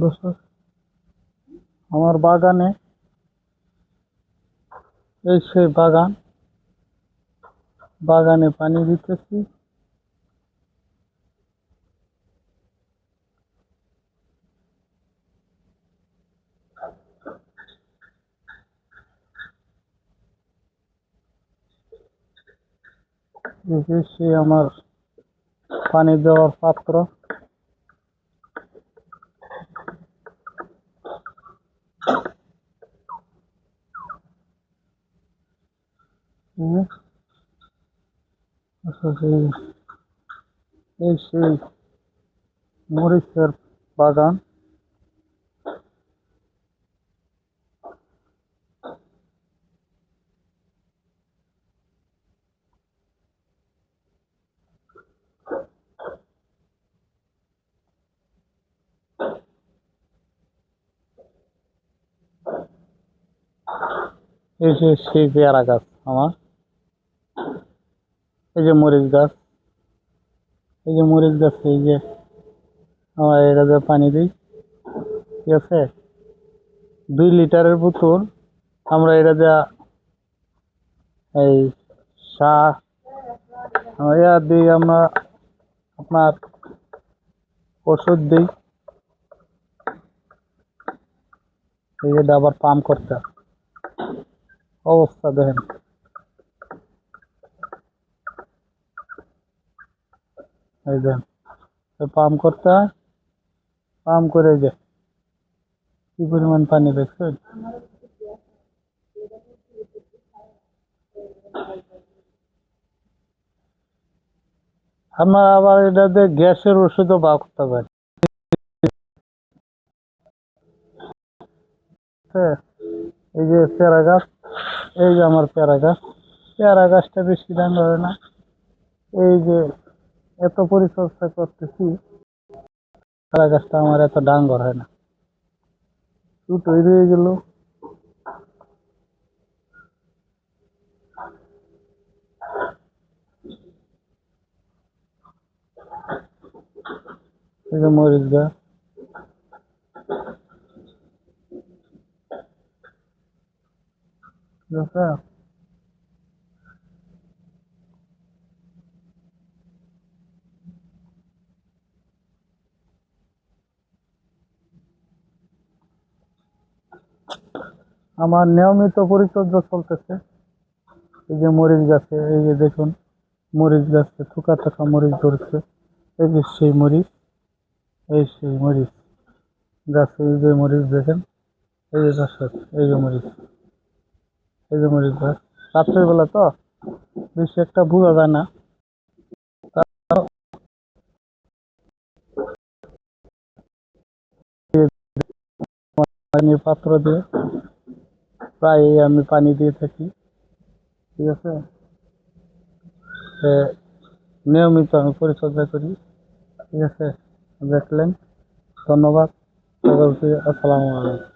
দর্শক আমার বাগানে এই সেই বাগান বাগানে পানি দিতেছি। সেই আমার পানি দেওয়ার পাত্র। এই সেই মরিচের বাগান এই যে সেই পেয়ারা গাছ আমার। এই যে মরিচ গাছ, এই যে মরিচ গাছ, এই যে আমার এটা যে পানি দিই, ঠিক আছে? দুই লিটারের বোতল আমরা এটা দেওয়া এই ইয়া দিই, আমরা আপনার ওষুধ দিই। এই যে আবার পাম্প করতে। অবস্থা দেখেন। এই দেখেন পাম্প করতে হয়। পাম্প করে যে, কি পরিমাণ পানি দেখছেন আপনার আবার এটাতে গ্যাসের ওষুধও বা করতে হ্যাঁ এই যে পেয়ারা গাছ, এই যে আমার পেয়ারা গাছ, পেয়ারা গাছটা বেশি দাম ধরে না। এই যে এত পরিচর্যা করতেছি পেয়ারা গাছটা আমার এত ডাঙ্গর হয় না। দুটোই রয়ে গেল। মরিচ গাছ। ঠিক আছে? আমার নিয়মিত পরিচর্যা চলতেছে। এই যে মরিচ গাছে, এই যে দেখুন, মরিচ গাছে থুকা থাকা মরিচ ধরছে। এই যে সেই মরিচ, এই সেই মরিচ। গাছে এই যে মরিচ দেখেন, এই যে দর্শক এই যে মরিচ। এই যে মরিচ গাছ। রাত্রের বেলা তো বেশি একটা বোঝা যায় না। পাত্র দিয়ে প্রায় আমি পানি দিয়ে থাকি, ঠিক আছে? নিয়মিত আমি পরিচর্যা করি, ঠিক আছে? দেখলেন? ধন্যবাদ। সকলকে আসসালামু আলাইকুম।